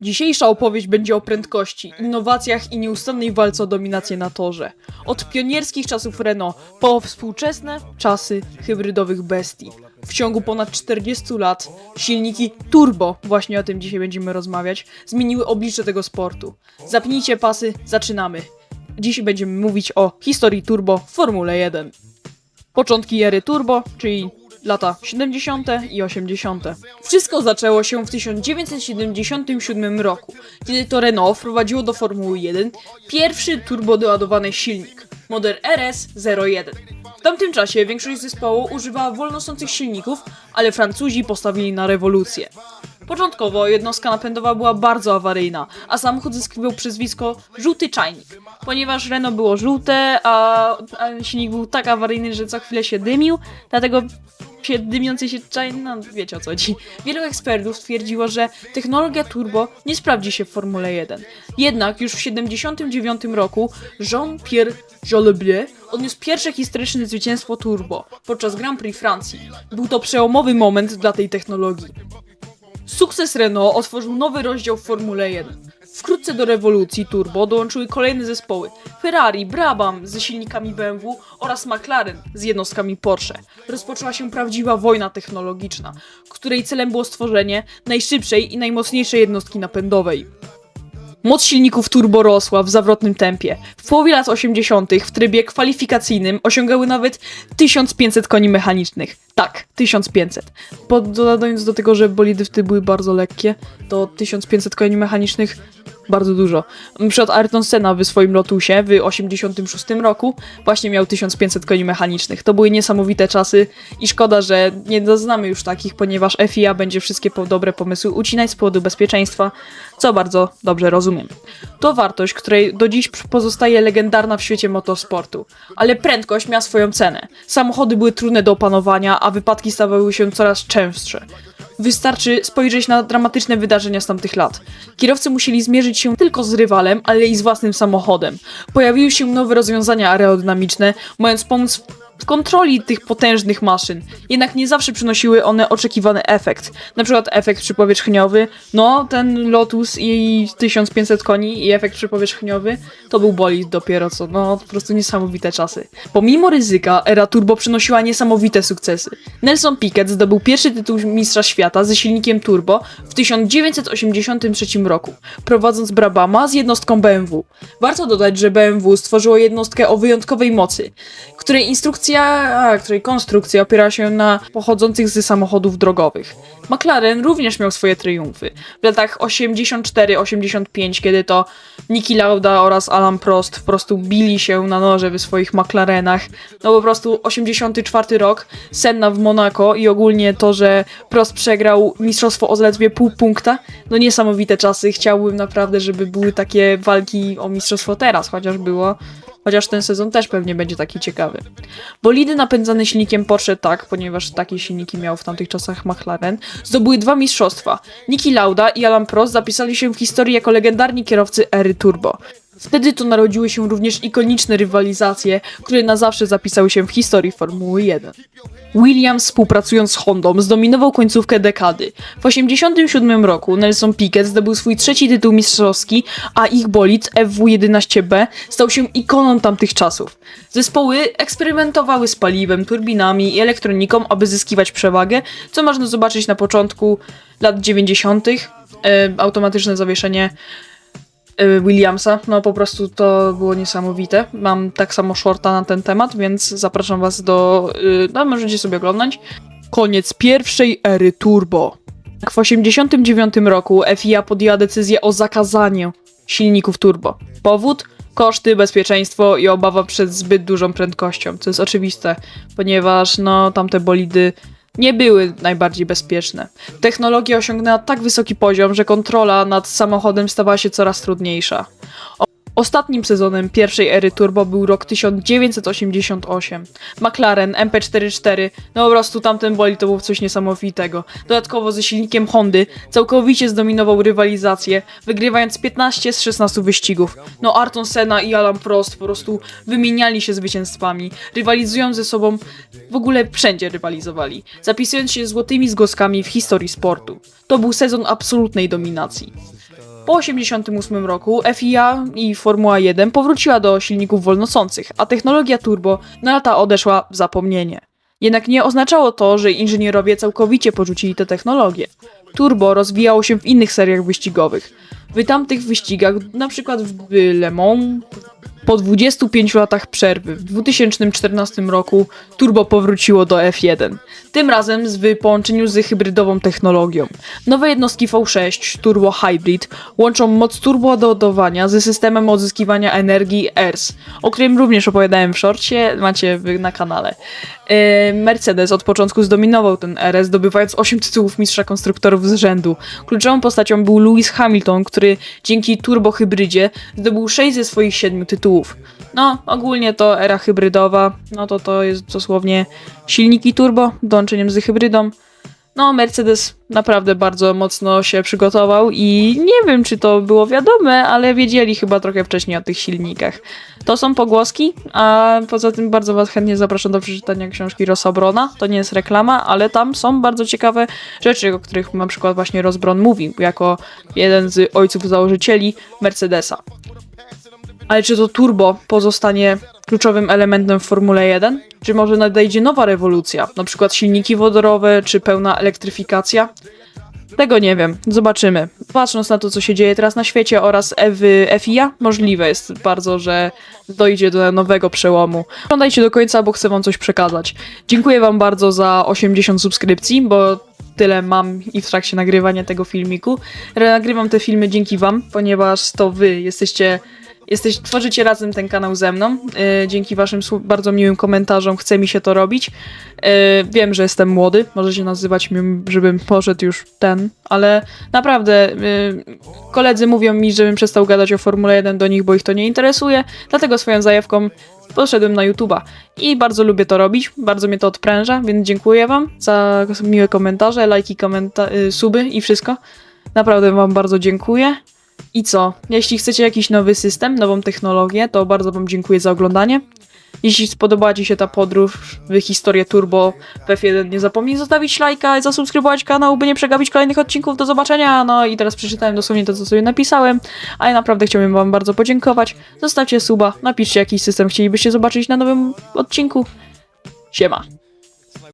Dzisiejsza opowieść będzie o prędkości, innowacjach i nieustannej walce o dominację na torze. Od pionierskich czasów Renault po współczesne czasy hybrydowych bestii. W ciągu ponad 40 lat silniki turbo, właśnie o tym dzisiaj będziemy rozmawiać, zmieniły oblicze tego sportu. Zapnijcie pasy, zaczynamy. Dziś będziemy mówić o historii turbo w Formule 1. Początki ery turbo, czyli lata 70. i 80. Wszystko zaczęło się w 1977 roku, kiedy to Renault wprowadziło do Formuły 1 pierwszy turbodoładowany silnik, model RS-01. W tamtym czasie większość zespołu używała wolnosących silników, ale Francuzi postawili na rewolucję. Początkowo jednostka napędowa była bardzo awaryjna, a samochód zyskiwał przezwisko żółty czajnik, ponieważ Renault było żółte, a, a silnik był tak awaryjny, że co chwilę się dymił, dlatego się się czajnik, no wiecie o co chodzi. Wielu ekspertów stwierdziło, że technologia turbo nie sprawdzi się w Formule 1. Jednak już w 1979 roku Jean-Pierre Jolibier odniósł pierwsze historyczne zwycięstwo turbo podczas Grand Prix Francji. Był to przełomowy moment dla tej technologii. Sukces Renault otworzył nowy rozdział w Formule 1. Wkrótce do rewolucji turbo dołączyły kolejne zespoły Ferrari, Brabham ze silnikami BMW oraz McLaren z jednostkami Porsche. Rozpoczęła się prawdziwa wojna technologiczna, której celem było stworzenie najszybszej i najmocniejszej jednostki napędowej. Moc silników turbo rosła w zawrotnym tempie. W połowie lat 80. w trybie kwalifikacyjnym osiągały nawet 1500 koni mechanicznych. Tak, 1500. Po, dodając do tego, że bolidy wtedy były bardzo lekkie, to 1500 koni mechanicznych bardzo dużo. Na przykład Ayrton Senna w swoim Lotusie w 86 roku właśnie miał 1500 koni mechanicznych. To były niesamowite czasy i szkoda, że nie doznamy już takich, ponieważ FIA będzie wszystkie dobre pomysły ucinać z powodu bezpieczeństwa, co bardzo dobrze rozumiem. To wartość, której do dziś pozostaje legendarna w świecie motorsportu. Ale prędkość miała swoją cenę. Samochody były trudne do opanowania, a wypadki stawały się coraz częstsze. Wystarczy spojrzeć na dramatyczne wydarzenia z tamtych lat. Kierowcy musieli zmierzyć się tylko z rywalem, ale i z własnym samochodem. Pojawiły się nowe rozwiązania aerodynamiczne, mając pomóc w kontroli tych potężnych maszyn. Jednak nie zawsze przynosiły one oczekiwany efekt. Na przykład efekt przypowierzchniowy, no ten Lotus i 1500 koni i efekt przypowierzchniowy to był bolid dopiero co, no po prostu niesamowite czasy. Pomimo ryzyka, era turbo przynosiła niesamowite sukcesy. Nelson Piquet zdobył pierwszy tytuł mistrza świata ze silnikiem turbo w 1983 roku, prowadząc Brabama z jednostką BMW. Warto dodać, że BMW stworzyło jednostkę o wyjątkowej mocy, której instrukcja, a, której konstrukcja opiera się na pochodzących z samochodów drogowych. McLaren również miał swoje triumfy. W latach 84-85, kiedy to Niki Lauda oraz Alan Prost po prostu bili się na noże w swoich McLarenach. No po prostu 84 rok, Senna w Monaco i ogólnie to, że Prost przegrał mistrzostwo o zaledwie pół punkta. No niesamowite czasy. Chciałbym naprawdę, żeby były takie walki o mistrzostwo teraz, chociaż było. Chociaż ten sezon też pewnie będzie taki ciekawy. Bolidy napędzane silnikiem Porsche tak, ponieważ takie silniki miał w tamtych czasach McLaren, zdobyły dwa mistrzostwa. Niki Lauda i Alan Prost zapisali się w historii jako legendarni kierowcy ery turbo. Wtedy to narodziły się również ikoniczne rywalizacje, które na zawsze zapisały się w historii Formuły 1. Williams współpracując z Hondą zdominował końcówkę dekady. W 1987 roku Nelson Piquet zdobył swój trzeci tytuł mistrzowski, a ich bolid FW11B stał się ikoną tamtych czasów. Zespoły eksperymentowały z paliwem, turbinami i elektroniką, aby zyskiwać przewagę, co można zobaczyć na początku lat 90. E, automatyczne zawieszenie Williamsa. No po prostu to było niesamowite. Mam tak samo shorta na ten temat, więc zapraszam was do... y, No możecie sobie oglądać. Koniec pierwszej ery turbo. W 1989 roku FIA podjęła decyzję o zakazaniu silników turbo. Powód? Koszty, bezpieczeństwo i obawa przed zbyt dużą prędkością, co jest oczywiste, ponieważ no tamte bolidy nie były najbardziej bezpieczne. Technologia osiągnęła tak wysoki poziom, że kontrola nad samochodem stawała się coraz trudniejsza. Ostatnim sezonem pierwszej ery turbo był rok 1988. McLaren MP44, no po prostu tamten boli to było coś niesamowitego. Dodatkowo ze silnikiem Hondy całkowicie zdominował rywalizację, wygrywając 15 z 16 wyścigów. No Ayrton Senna i Alan Prost po prostu wymieniali się zwycięstwami, rywalizując ze sobą, w ogóle wszędzie rywalizowali, zapisując się złotymi zgłoskami w historii sportu. To był sezon absolutnej dominacji. Po 1988 roku FIA i Formuła 1 powróciła do silników wolnosących, a technologia turbo na lata odeszła w zapomnienie. Jednak nie oznaczało to, że inżynierowie całkowicie porzucili tę technologię. Turbo rozwijało się w innych seriach wyścigowych. W tamtych wyścigach, przykład w Le Mans, po 25 latach przerwy w 2014 roku Turbo powróciło do F1. Tym razem w połączeniu z hybrydową technologią. Nowe jednostki V6 Turbo Hybrid łączą moc turbo do ładowania ze systemem odzyskiwania energii ERS, o którym również opowiadałem w shorcie, macie na kanale. E, Mercedes od początku zdominował ten RS, zdobywając 8 tytułów mistrza konstruktorów z rzędu. Kluczową postacią był Lewis Hamilton, który dzięki turbohybrydzie zdobył 6 ze swoich 7 tytułów. No, ogólnie to era hybrydowa, no to to jest dosłownie silniki turbo, dołączeniem z hybrydą. No, Mercedes naprawdę bardzo mocno się przygotował i nie wiem, czy to było wiadome, ale wiedzieli chyba trochę wcześniej o tych silnikach. To są pogłoski, a poza tym bardzo Was chętnie zapraszam do przeczytania książki Rosobrona. To nie jest reklama, ale tam są bardzo ciekawe rzeczy, o których na przykład właśnie Rosbron mówił, jako jeden z ojców założycieli Mercedesa. Ale czy to turbo pozostanie kluczowym elementem w Formule 1? Czy może nadejdzie nowa rewolucja, na przykład silniki wodorowe, czy pełna elektryfikacja? Tego nie wiem, zobaczymy. Patrząc na to, co się dzieje teraz na świecie oraz FIA, możliwe jest bardzo, że dojdzie do nowego przełomu. Oglądajcie do końca, bo chcę wam coś przekazać. Dziękuję wam bardzo za 80 subskrypcji, bo tyle mam i w trakcie nagrywania tego filmiku. Nagrywam te filmy dzięki wam, ponieważ to wy jesteście Jesteś, tworzycie razem ten kanał ze mną. Yy, dzięki waszym bardzo miłym komentarzom chce mi się to robić. Yy, wiem, że jestem młody, możecie nazywać mnie, żebym poszedł już ten, ale naprawdę yy, koledzy mówią mi, żebym przestał gadać o Formule 1 do nich, bo ich to nie interesuje, dlatego swoją zajawką poszedłem na YouTube'a i bardzo lubię to robić, bardzo mnie to odpręża, więc dziękuję wam za miłe komentarze, lajki, komenta- suby i wszystko. Naprawdę wam bardzo dziękuję. I co? Jeśli chcecie jakiś nowy system, nową technologię, to bardzo Wam dziękuję za oglądanie. Jeśli spodobała Ci się ta podróż w historię Turbo w F1, nie zapomnij zostawić lajka i zasubskrybować kanał, by nie przegapić kolejnych odcinków. Do zobaczenia! No i teraz przeczytałem dosłownie to, co sobie napisałem, a ja naprawdę chciałbym Wam bardzo podziękować. Zostawcie suba, napiszcie jaki system chcielibyście zobaczyć na nowym odcinku. Siema!